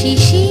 嘻嘻